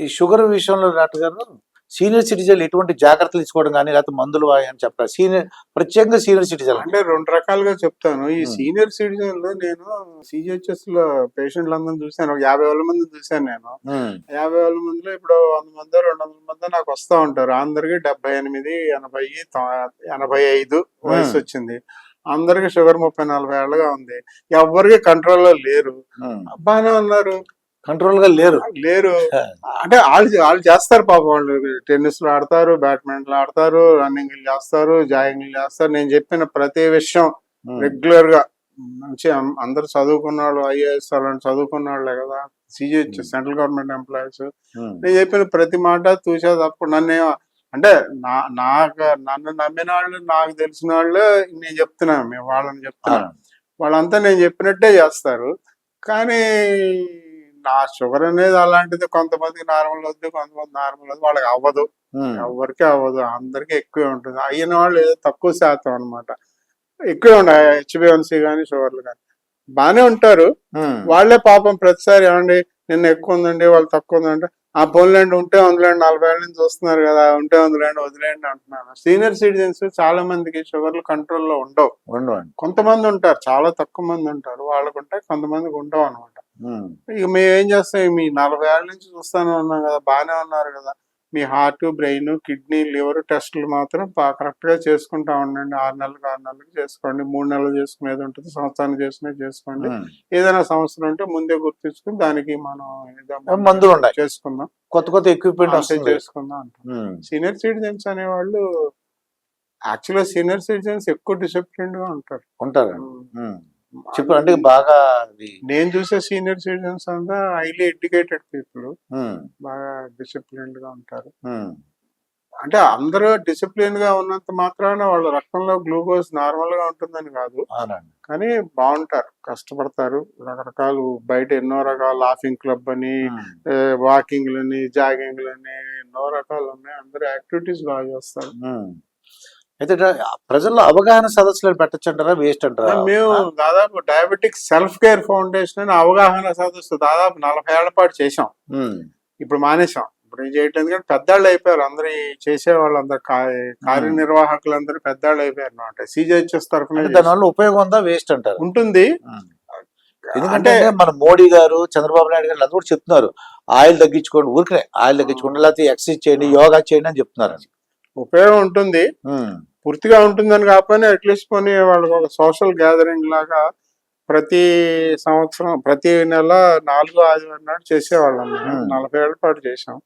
ఈ షుగర్ విషయంలో డాక్టర్ గారు సీనియర్ సిటిజన్ ఎటువంటి జాగ్రత్తలు తీసుకోవడం కానీ లేకపోతే మందులు అని చెప్పారు. సీనియర్ ప్రత్యేకంగా సీనియర్ సిటిజన్ అంటే రెండు రకాలుగా చెప్తాను. ఈ. సీనియర్ సిటిజన్లో నేను సిజిహెచ్ఎస్లో పేషెంట్లు అందరిని చూశాను. ఒక యాభై వేల మంది చూశాను నేను. యాభై వేల మందిలో ఇప్పుడు వంద మంది రెండు వందల మంది నాకు వస్తా ఉంటారు. అందరికి డెబ్బై ఎనిమిది ఎనభై ఎనభై ఐదు వయసు. వచ్చింది. అందరికి షుగర్ ముప్పై నలభై ఏళ్ళగా ఉంది. ఎవరికి కంట్రోల్లో లేరు. బాగానే ఉన్నారు. కంట్రోల్గా లేరు. లేరు. అంటే వాళ్ళు వాళ్ళు చేస్తారు పాపం వాళ్ళు. టెన్నిస్లో ఆడతారు బ్యాడ్మింటన్ ఆడతారు రన్నింగ్ చేస్తారు జాగింగ్ చేస్తారు. నేను చెప్పిన ప్రతి విషయం. రెగ్యులర్గా మంచి అందరు చదువుకున్న వాళ్ళు ఐఏఎస్ వాళ్ళని చదువుకున్న వాళ్ళే కదా. సిజిహెచ్. Central government employees. నేను చెప్పిన ప్రతి మాట చూసే తప్పుడు నన్ను అంటే నా నాకు నన్ను నమ్మిన వాళ్ళు నాకు తెలిసిన వాళ్ళు నేను చెప్తున్నాను మేము వాళ్ళని ఆ, చెప్తున్నాను వాళ్ళంతా నేను చెప్పినట్టే చేస్తారు. కానీ నా షుగర్ అనేది అలాంటిది కొంతమందికి నార్మల్ వద్దు కొంతమంది నార్మల్ వద్దు వాళ్ళకి అవ్వదు. ఎవరికి అవ్వదు అందరికి ఎక్కువే ఉంటుంది. అయిన వాళ్ళు ఏదో తక్కువ శాతం అన్నమాట. ఎక్కువే ఉన్నాయి హెచ్బిఎన్సీ కానీ షుగర్లు కానీ బాగానే ఉంటారు. వాళ్ళే పాపం ప్రతిసారి ఏమండి నిన్న ఎక్కువ ఉందండి వాళ్ళు తక్కువ ఉందంటే ఆ పోన్లేండి ఉంటే ఉందిలేండి నలభై ఏళ్ళ నుంచి వస్తున్నారు కదా ఉంటే ఉందిలేండి వదిలేండి అంటున్నారు. సీనియర్ సిటిజన్స్ చాలా మందికి షుగర్లు కంట్రోల్లో ఉండవు. కొంతమంది ఉంటారు చాలా తక్కువ మంది ఉంటారు. వాళ్ళకు ఉంటాయి కొంతమందికి ఉండవు అనమాట. ఇక మేము ఏం చేస్తాం మీ నలభై ఏళ్ళ నుంచి చూస్తానే ఉన్నాం కదా బాగానే ఉన్నారు కదా. మీ హార్ట్ బ్రెయిన్ కిడ్నీ లివర్ టెస్టులు మాత్రం కరెక్ట్గా చేసుకుంటా ఉండండి. ఆరు నెలలకు ఆరు నెలలకు చేసుకోండి. మూడు నెలలు చేసుకునేది ఉంటుంది సంవత్సరానికి చేసుకునేది చేసుకోండి. ఏదైనా సమస్యలు ఉంటే ముందే గుర్తించుకుని దానికి మనం మందులు చేసుకుందాం. కొత్త కొత్త ఎక్విప్మెంట్ చేసుకుందాం అంటాం. సీనియర్ సిటిజన్స్ అనేవాళ్ళు యాక్చువల్గా సీనియర్ సిటిజన్స్ ఎక్కువ డిసిప్లిన్గా ఉంటారు. ఉంటారు. చెప్పు అంటే బాగా నేను చూసే సీనియర్ సిటిజన్స్ అంతా హైలీ ఎడ్యుకేటెడ్ పీపుల్. బాగా డిసిప్లిన్డ్గా ఉంటారు. అంటే అందరూ డిసిప్లిన్గా ఉన్నంత మాత్రాన వాళ్ళ రక్తంలో గ్లూకోజ్ నార్మల్గా ఉంటుందని కాదు కానీ బాగుంటారు కష్టపడతారు రకరకాలు బయట ఎన్నో రకాల లాఫింగ్ క్లబ్ అని. వాకింగ్లని జాగింగ్లని ఎన్నో రకాలు ఉన్నాయి అందరూ యాక్టివిటీస్ బాగా చేస్తారు. అయితే ప్రజల్లో అవగాహన సదస్సులు పెట్టచ్చు అంటారా వేస్ట్ అంటారా మేము దాదాపు డయాబెటిక్ సెల్ఫ్ కేర్ ఫౌండేషన్ అని అవగాహన సదస్సు దాదాపు నలభై ఏళ్ళ పాటు చేసాం. ఇప్పుడు మానేసాం ఇప్పుడు ఏం చేయట్లేదు ఎందుకంటే పెద్దాళ్ళు అయిపోయారు. అందరు చేసే వాళ్ళందరూ కార్యనిర్వాహకులందరూ పెద్దాళ్ళు అయిపోయారు అనమాట సిజిహెచ్ఎస్ తరఫున దానివల్ల ఉపయోగం ఉందా వేస్ట్ అంటారు? ఉంటుంది. ఎందుకంటే మన మోడీ గారు చంద్రబాబు నాయుడు గారు అందరూ కూడా చెప్తున్నారు ఆయిల్ తగ్గించుకోండి ఊరికే ఆయిల్ తగ్గించుకోండి లేకపోతే ఎక్సర్సైజ్ చేయండి యోగా చేయండి అని చెప్తున్నారు. ఉపయోగం ఉంటుంది. పూర్తిగా ఉంటుందని కాకపోయినా అట్లీస్ట్ పోనీ వాళ్ళకి ఒక సోషల్ గ్యాదరింగ్ లాగా ప్రతి సంవత్సరం ప్రతి నెల నాలుగో ఆదివారం నాడు చేసేవాళ్ళం. నలభై ఏళ్ళ పాటు చేసాం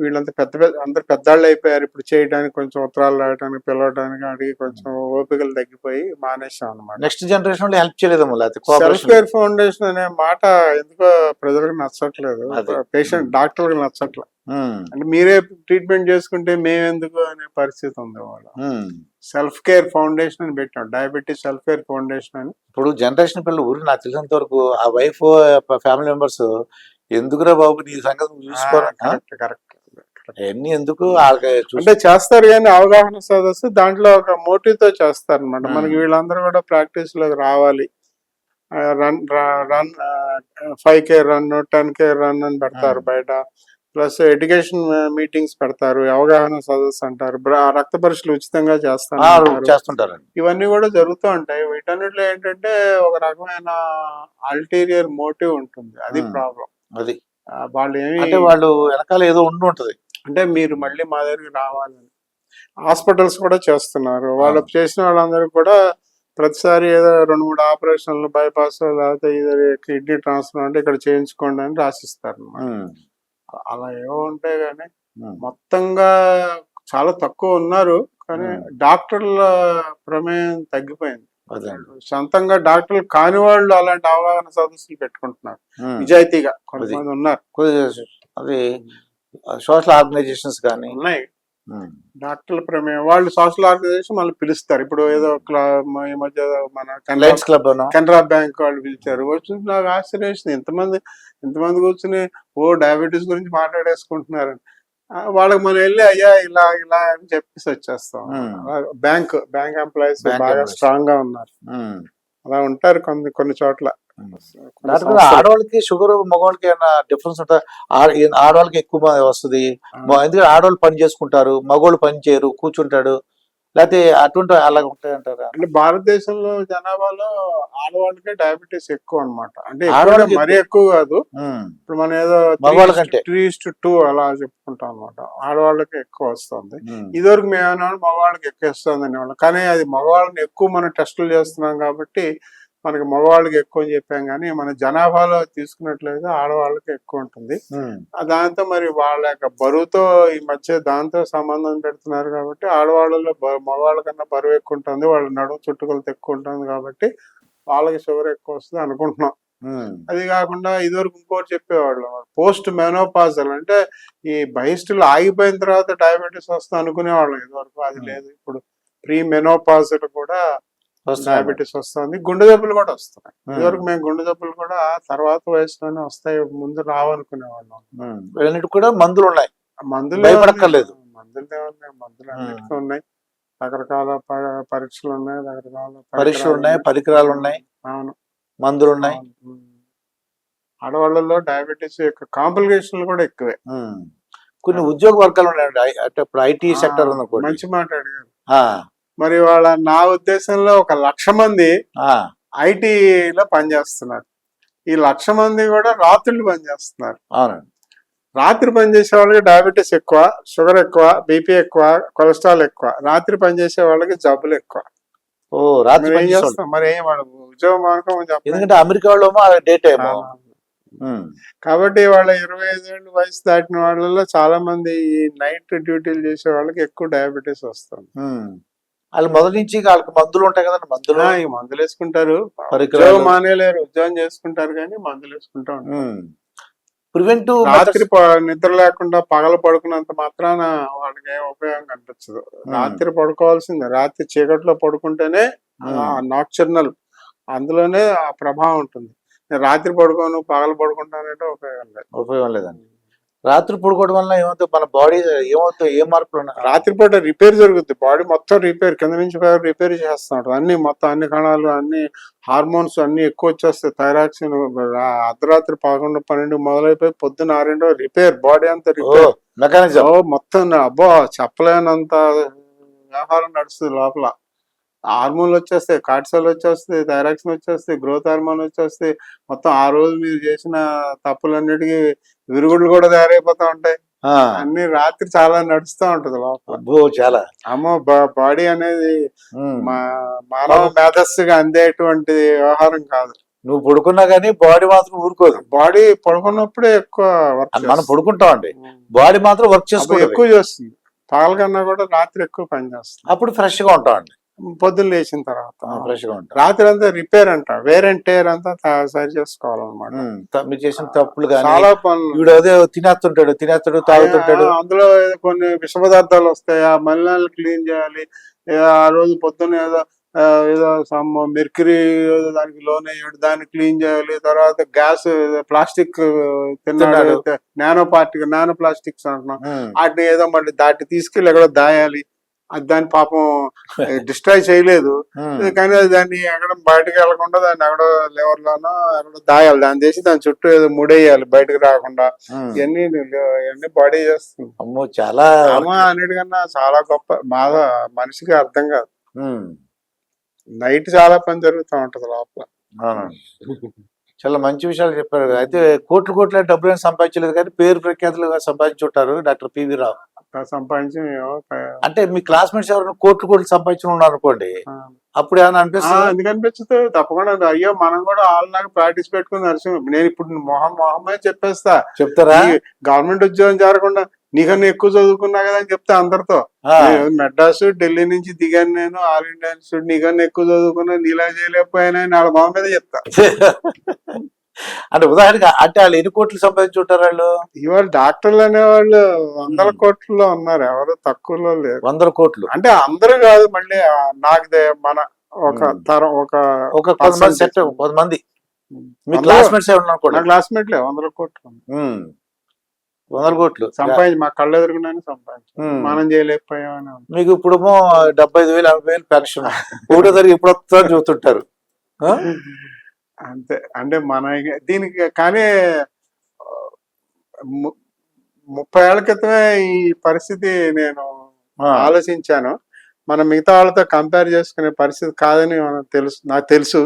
వీళ్ళంతా పెద్ద పెద్ద అందరు పెద్దాళ్ళు అయిపోయారు. ఇప్పుడు చేయడానికి కొంచెం ఉత్తరాలు రాయడానికి పిలవడానికి అడిగి కొంచెం ఓపికలు తగ్గిపోయి మానేసాం అనమాట నెక్స్ట్ జనరేషన్ హెల్ప్ లేకపోతే సెల్ఫ్. కేర్ ఫౌండేషన్ అనే మాట ఎందుకో ప్రజలకు నచ్చట్లేదు. పేషెంట్ డాక్టర్లకు నచ్చట్లేదు. అంటే మీరే ట్రీట్మెంట్ చేసుకుంటే మేమెందుకు అనే పరిస్థితి ఉంది వాళ్ళ. సెల్ఫ్ కేర్ ఫౌండేషన్ అని పెట్టాం. డయాబెటీస్ సెల్ఫ్ కేర్ ఫౌండేషన్ అని. ఇప్పుడు జనరేషన్ పిల్లలు ఊరికి నాకు తెలిసినంత వరకు ఆ వైఫ్ ఫ్యామిలీ మెంబర్స్ ఎందుకురా బాబు నీ సంగతి చూసుకోరా? కరెక్ట్ అవన్నీ ఎందుకు అంటే చేస్తారు కానీ అవగాహన సదస్సు దాంట్లో ఒక మోటివ్తో చేస్తారు అనమాట. మనకి వీళ్ళందరూ కూడా ప్రాక్టీస్లోకి రావాలి. Run run five K run ten K run అని పెడతారు. బయట. ప్లస్ ఎడ్యుకేషన్ మీటింగ్స్ పెడతారు అవగాహన సదస్సు అంటారు రక్త పరీక్షలు ఉచితంగా చేస్తారు. చేస్తుంటారు ఇవన్నీ కూడా జరుగుతూ ఉంటాయి. వీటన్నిటిలో ఏంటంటే ఒక రకమైన అల్టీరియర్ మోటివ్ ఉంటుంది. అది. ప్రాబ్లం అది వాళ్ళు ఏమి అంటే వాళ్ళు వెనకాల ఏదో ఉండి ఉంటది అంటే మీరు మళ్ళీ మా దగ్గరికి రావాలని హాస్పిటల్స్ కూడా చేస్తున్నారు వాళ్ళు. చేసిన వాళ్ళందరూ కూడా ప్రతిసారి ఏదో రెండు మూడు ఆపరేషన్లు బైపాస్ లేకపోతే కిడ్నీ ట్రాన్స్ఫర్ అంటే ఇక్కడ చేయించుకోండి అని రాసిస్తారు. అలా ఏవో ఉంటాయి కానీ. మొత్తంగా చాలా తక్కువ ఉన్నారు కానీ. డాక్టర్ల ప్రమేయం తగ్గిపోయింది సొంతంగా డాక్టర్లు కాని వాళ్ళు అలాంటి అవగాహన సదస్సులు పెట్టుకుంటున్నారు. నిజాయితీగా కొంతమంది ఉన్నారు. అది సోషల్ ఆర్గనైజేషన్స్ కానీ ఉన్నాయి. డాక్టర్ల ప్రమేయం వాళ్ళు సోషల్ ఆర్గనైజేషన్ మళ్ళీ పిలుస్తారు. ఇప్పుడు ఏదో ఈ మధ్య మన లయన్స్ క్లబ్ కెనరా బ్యాంక్ వాళ్ళు పిలిచారు. వచ్చి నాకు ఆశ్చర్యం వేసింది. ఎంతమంది ఎంతమంది కూర్చుని ఓ డయాబెటీస్ గురించి మాట్లాడేసుకుంటున్నారు ఆ, వాళ్ళకి మనం వెళ్ళి అయ్యా ఇలా ఇలా అని చెప్పేసి వచ్చేస్తాం. బ్యాంక్ బ్యాంక్ ఎంప్లాయీస్ బాగా. స్ట్రాంగ్గా ఉన్నారు. అలా ఉంటారు కొన్ని కొన్ని చోట్ల. ఆడవాళ్ళకి షుగర్ మగవాళ్ళకి ఏమైనా డిఫరెన్స్ ఉంటుందా ఆడవాళ్ళకి ఎక్కువ వస్తుంది ఎందుకంటే ఆడవాళ్ళు పని చేసుకుంటారు మగవాళ్ళు పని చేయరు కూర్చుంటాడు లేకపోతే అటువంటి అలా ఉంటాయంటారా అంటే భారతదేశంలో జనాభాలో ఆడవాళ్ళకే డయాబెటీస్ ఎక్కువ అన్నమాట. అంటే మరీ ఎక్కువ కాదు. ఇప్పుడు మనం ఏదో మగవాళ్ళకంటే. త్రీ టు అలా చెప్పుకుంటాం అనమాట ఆడవాళ్ళకి ఎక్కువ వస్తుంది. ఇదివరకు మేము ఏమన్నా? మగవాళ్ళకి ఎక్కువ వస్తుంది అనేవాళ్ళం. కానీ అది మగవాళ్ళని ఎక్కువ మనం టెస్టులు చేస్తున్నాం కాబట్టి మనకి మగవాళ్ళకి ఎక్కువ అని చెప్పాం కానీ మన జనాభాలో తీసుకున్నట్లయితే ఆడవాళ్ళకి ఎక్కువ ఉంటుంది దాంతో మరి వాళ్ళ యొక్క బరువుతో ఈ మధ్య దాంతో సంబంధం పెడుతున్నారు కాబట్టి ఆడవాళ్ళలో మగవాళ్ళ కన్నా బరువు ఎక్కువ ఉంటుంది వాళ్ళ నడుము చుట్టుకొలత ఎక్కువ ఉంటుంది కాబట్టి వాళ్ళకి షుగర్ ఎక్కువ వస్తుంది అనుకుంటున్నాం. అది కాకుండా ఇదివరకు ఇంకోటి చెప్పేవాళ్ళు పోస్ట్ మెనోపాజల్ అంటే ఈ బహిస్టులు ఆగిపోయిన తర్వాత డయాబెటీస్ వస్తుంది అనుకునేవాళ్ళం ఇదివరకు అది. లేదు ఇప్పుడు ప్రీ మెనోపాజల్ కూడా. డయాబెటీస్ వస్తుంది. గుండె జబ్బులు కూడా వస్తున్నాయి. ఇదివరకు మేము గుండె జబ్బులు కూడా తర్వాత వయసులోనే వస్తాయి. ముందు రావనుకునేవాళ్ళం. కూడా మందులు ఉన్నాయి. మందులు భయపడక్కర్లేదు. మందులు మందులు అన్నిటికీ ఉన్నాయి. రకరకాల పరీక్షలు ఉన్నాయి. రకరకాల పరీక్షలు ఉన్నాయి పరికరాలు ఉన్నాయి. అవును. మందులు ఉన్నాయి. ఆడవాళ్ళలో డయాబెటీస్ యొక్క కాంప్లికేషన్లు కూడా ఎక్కువే. కొన్ని ఉద్యోగ వర్గాలు ఉన్నాయండి. అంటే ఇప్పుడు ఐటీ సెక్టర్ ఉందనుకోండి మంచి మాట అడిగారు. మరి వాళ్ళ నా ఉద్దేశంలో ఒక లక్ష మంది ఆ, ఐటీలో పనిచేస్తున్నారు. ఈ లక్ష మంది కూడా రాత్రులు పనిచేస్తున్నారు. అవునండి. రాత్రి పనిచేసే వాళ్ళకి డయాబెటీస్ ఎక్కువ షుగర్ ఎక్కువ బీపీ ఎక్కువ కొలెస్ట్రాల్ ఎక్కువ. రాత్రి పనిచేసే వాళ్ళకి జబ్బులు ఎక్కువ. ఓ రాత్రి మరి ఏం వాడు ఉద్యోగం చెప్పండి. ఎందుకంటే వాళ్ళు డే కాబట్టి వాళ్ళ ఇరవై ఐదేళ్ళు వయసు దాటిన వాళ్ళలో చాలా మంది ఈ నైట్ డ్యూటీలు చేసే వాళ్ళకి ఎక్కువ డయాబెటీస్ వస్తుంది. వాళ్ళు మొదటి నుంచి వాళ్ళకి మందులు ఉంటాయి కదండి మందులు. మందులు వేసుకుంటారు. పరికరాలు. మానేలేరు ఉద్యోగం చేసుకుంటారు కానీ మందులు వేసుకుంటా ఉంటారు. ప్రివెంటివ్ రాత్రి నిద్ర లేకుండా పగల పడుకున్నంత మాత్రాన వాళ్ళకి ఏం ఉపయోగం కనిపించదు. రాత్రి పడుకోవాల్సిందే. రాత్రి చీకట్లో పడుకుంటేనే నాక్చర్నల్ అందులోనే ఆ ప్రభావం ఉంటుంది. రాత్రి పడుకోను పగల పడుకుంటానంటే ఉపయోగం లేదు. ఉపయోగం లేదండి. రాత్రి పడుకోవడం వల్ల ఏమవుతుంది మన బాడీ ఏమవుతుంది ఏ మార్పులు ఉన్నాయి రాత్రిపూట రిపేర్ జరుగుద్ది. బాడీ మొత్తం రిపేర్ కింద నుంచి రిపేర్ చేస్తూ ఉంటుంది అన్ని మొత్తం అన్ని కణాలు అన్ని హార్మోన్స్ అన్ని ఎక్కువ వచ్చేస్తాయి. థైరాక్సిన్ అర్ధరాత్రి పదకొండు పన్నెండు మొదలైపోయి పొద్దున్న ఆరిండో రిపేర్ బాడీ అంతా రిపేర్. మెకానిజం. మొత్తం అబ్బో చెప్పలేనంత వ్యవహారం నడుస్తుంది లోపల. హార్మోన్లు వచ్చేస్తాయి కార్టిసోల్ వచ్చేస్తాయి థైరాక్సిన్ వచ్చేస్తాయి గ్రోత్ హార్మోన్ వచ్చేస్తాయి. మొత్తం ఆ రోజు మీరు చేసిన తప్పులన్నిటికీ విరుగుళ్ళు కూడా తయారైపోతా ఉంటాయి. అన్ని రాత్రి చాలా నడుస్తూ ఉంటది లోపల. చాలా. అమ్మో బాడీ అనేది మానవ మేధస్సుగా అందేటువంటి వ్యవహారం కాదు. నువ్వు పడుకున్నా కానీ బాడీ మాత్రం ఊరుకోదు. బాడీ పడుకున్నప్పుడే ఎక్కువ మనం పడుకుంటాం అండి బాడీ మాత్రం వర్క్ చేసుకుంటుంది ఎక్కువ చేస్తుంది. పగల కన్నా కూడా రాత్రి ఎక్కువ పని చేస్తుంది. అప్పుడు ఫ్రెష్గా ఉంటాం అండి పొద్దున్న లేచిన తర్వాత. రాత్రి అంతా రిపేర్ అంట. వేర్ అండ్ టేర్ అంతా సరి చేసుకోవాలన్నమాట. మీరు చేసిన తప్పులు చాలా పనులు. అదే తినేస్తుంటాడు తినేస్తాడు తాగుతుంటాడు. అందులో ఏదో కొన్ని విష పదార్థాలు వస్తాయి? ఆ మలినాలు క్లీన్ చేయాలి. ఆ రోజు పొద్దున్న ఏదో ఏదో సమ్ మెర్క్యూరీ దానికి లోన్ అయ్యాడు దాన్ని క్లీన్ చేయాలి. తర్వాత గ్యాస్ ప్లాస్టిక్ తిన్నాడు. నానో పార్టిక్ నానో ప్లాస్టిక్స్ అంటున్నాం. వాటిని ఏదో మళ్ళీ దాటి తీసుకెళ్ళి ఎక్కడో దాయాలి. అది దాని పాపం డిస్ట్రాయ్ చేయలేదు. కానీ దాన్ని ఎక్కడ బయటకు వెళ్ళకుండా దాన్ని ఎక్కడో లెవర్ లోనో ఎక్కడో దాయాలి. దాన్ని చేసి దాని చుట్టూ ఏదో ముడేయాలి బయటకు రాకుండా. ఇవన్నీ ఇవన్నీ బాడీ చేస్తుంది. అమ్మో చాలా అమ్మ అన్నిటికన్నా చాలా గొప్ప బాధ మనిషికి అర్థం కాదు. నైట్ చాలా పని జరుగుతూ ఉంటది లోపల. చాలా మంచి విషయాలు చెప్పారు. అయితే కోట్లు కోట్ల డబ్బులు సంపాదించలేదు కానీ పేరు ప్రఖ్యాతులుగా సంపాదించుంటారు డాక్టర్ పివి రావు. సంపాదించి అంటే మీ క్లాస్మేట్స్ ఎవరైనా కోట్లు కోట్లు సంపాదించిన ఉన్నారు అనుకోండి. అప్పుడు ఏమైనా అనిపిస్తుంది? ఎందుకు అనిపించదు తప్పకుండా. అయ్యో మనం కూడా వాళ్ళలాగా ప్రాక్టీస్ పెట్టుకుని నరసింహ నేను ఇప్పుడు మొహం మొహమే చెప్పేస్తా. చెప్తారా? గవర్నమెంట్ ఉద్యోగం చేరకుండా నీకన్నా ఎక్కువ చదువుకున్నా కదా అని చెప్తా అందరితో. మెడ్రాస్ ఢిల్లీ నుంచి దిగాను నేను ఆల్ ఇండియా నీకన్నా ఎక్కువ చదువుకున్నా నీలా చేయలేకపోయినా అని వాళ్ళ మొహం మీద చెప్తా. అంటే ఉదాహరణకి అంటే వాళ్ళు ఎన్ని కోట్లు సంపాదించుంటారు వాళ్ళు? ఇవాళ డాక్టర్లు అనేవాళ్ళు వందల కోట్లలో ఉన్నారు. ఎవరు తక్కువలో లేరు. వందల కోట్లు. అంటే అందరూ కాదు మళ్ళీ నాకు మన ఒక. తరం ఒక ఒక కొంతమంది సెట్ కొంతమంది. మీ క్లాస్మేట్స్ అనుకోండి నా క్లాస్మేట్లే వందల కోట్లు. వందల కోట్లు. సంపాదించి మా కళ్ళు ఎదురుకున్నాను సంపాదించి. మనం చేయలేకపోయామని. మీకు ఇప్పుడేమో డెబ్బై ఐదు వేలు ఎనభై వేలు పెన్షన్. ఒకటో తరగతి ఇప్పుడు వస్తుందని చూస్తుంటారు? అంతే. అంటే మన దీనికి కానీ ముప్పై ఏళ్ళ క్రితమే ఈ పరిస్థితి నేను ఆలోచించాను. మనం మిగతా వాళ్ళతో కంపేర్ చేసుకునే పరిస్థితి కాదని మనకు తెలుసు నాకు తెలుసు.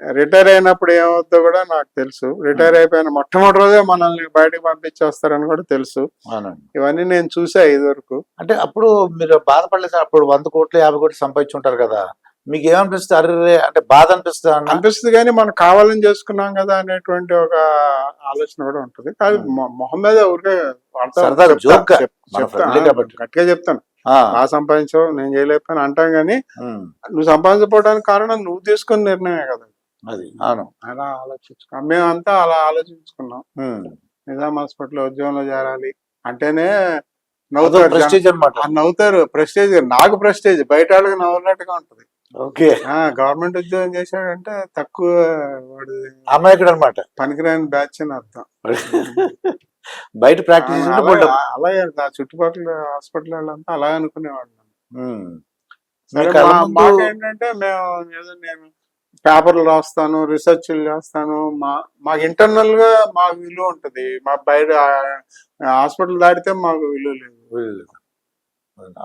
రిటైర్ అయినప్పుడు ఏమవుతుందో కూడా నాకు తెలుసు. రిటైర్ అయిపోయిన మొట్టమొదటి రోజే మనల్ని బయటకు పంపించేస్తారని కూడా తెలుసు. ఇవన్నీ నేను చూసా ఇది వరకు అంటే అప్పుడు మీరు బాధపడలేదు అప్పుడు వంద కోట్లు యాభై కోట్లు సంపాదించి ఉంటారు కదా? మీకు ఏమనిపిస్తుంది అరే అంటే బాధ అనిపిస్తుంది అనిపిస్తుంది కానీ మనం కావాలని చేసుకున్నాం కదా అనేటువంటి ఒక ఆలోచన కూడా ఉంటుంది. కానీ. మొ- మొహం మీద ఊరికే. గట్టిగా చెప్తాను. ఆ, బాగా సంపాదించావు నేను చేయలేకపోయినా అంటాం కానీ నువ్వు సంపాదించకపోవడానికి కారణం నువ్వు తీసుకున్న నిర్ణయమే కదా. అది అవును. అలా ఆలోచించుకున్నాం. మేమంతా అలా ఆలోచించుకున్నాం. నిజాం హాస్పిటల్ ఉద్యోగంలో చేరాలి అంటేనే నవ్వుతారు. ప్రెస్టీజ్ అనమాట నవ్వుతారు ప్రెస్టేజ్ నాకు ప్రెస్టేజ్ బయట వాళ్ళకి నవ్వున్నట్టుగా ఉంటది. ఓకే. ఆ గవర్నమెంట్ ఉద్యోగం చేశాడంటే తక్కువ వాడు అమాయకుడు అనమాట పనికిరాని బ్యాచ్ అని అర్థం. బయట ప్రాక్టీస్ అలాగే ఆ చుట్టుపక్కల హాస్పిటల్ వాళ్ళంతా అలా అనుకునేవాళ్ళు. మాకేంటంటే మేము ఏదో నేను పేపర్లు రాస్తాను రీసెర్చ్లు చేస్తాను. మా మాకు ఇంటర్నల్గా మాకు విలువ ఉంటది. మా బయట హాస్పిటల్ దాటితే మాకు విలువ లేదు.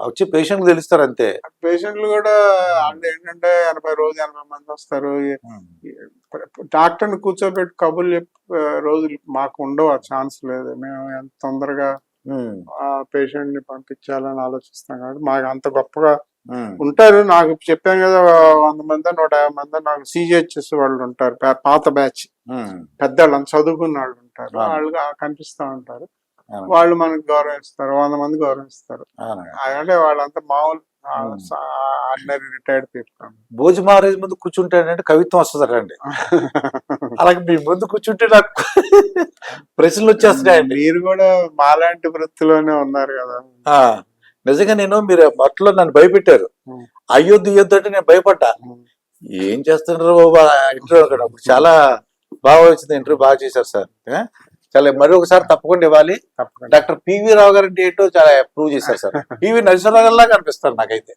వచ్చి పేషెంట్ తెలుస్తారు అంతే. పేషెంట్లు కూడా వాళ్ళు ఏంటంటే ఎనభై రోజు ఎనభై మంది వస్తారు. డాక్టర్ని కూర్చోబెట్టి కబుర్లు చెప్పే రోజులు మాకు ఉండవు ఆ ఛాన్స్ లేదు. మేము ఎంత తొందరగా పేషెంట్ని పంపించాలని ఆలోచిస్తాం కాబట్టి మాకు అంత గొప్పగా ఉంటారు. నాకు చెప్పాను కదా వంద మంది నూట యాభై మంది నాకు సిజిహెచ్ఎస్ వాళ్ళు ఉంటారు. పాత బ్యాచ్. ఉమ్. పెద్దవాళ్ళు అంత చదువుకున్న వాళ్ళు ఉంటారు. వాళ్ళు కనిపిస్తా ఉంటారు. వాళ్ళు మనకు గౌరవిస్తారు. వంద మంది గౌరవిస్తారు. అంటే వాళ్ళంతా మామూలు. Ordinary retired people Bhoja Maharaj ముందు కూర్చుంటాడంటే కవిత్వం వస్తుంది అండి అలాగే మీ ముందు కూర్చుంటే నాకు ప్రశ్నలు వచ్చేస్తున్నాయండి. మీరు కూడా మాలాంటి వృత్తిలోనే ఉన్నారు కదా. నిజంగా నేను మీరు మొట్టలో నన్ను భయపెట్టారు. అయ్యొద్దు ఇయ్యొద్దు అంటే నేను భయపడ్డా. ఏం చేస్తున్నారు బాబా? ఇంటర్వ్యూ అక్కడ చాలా బాగా వచ్చింది ఇంటర్వ్యూ బాగా చేశారు సార్? చాలా మరి ఒకసారి తప్పకుండా ఇవ్వాలి. డాక్టర్ పివి రావు గారు అంటే ఏంటో చాలా ప్రూవ్ చేశారు సార్. పివి నరసింహరావు గారిలా కనిపిస్తారు నాకైతే.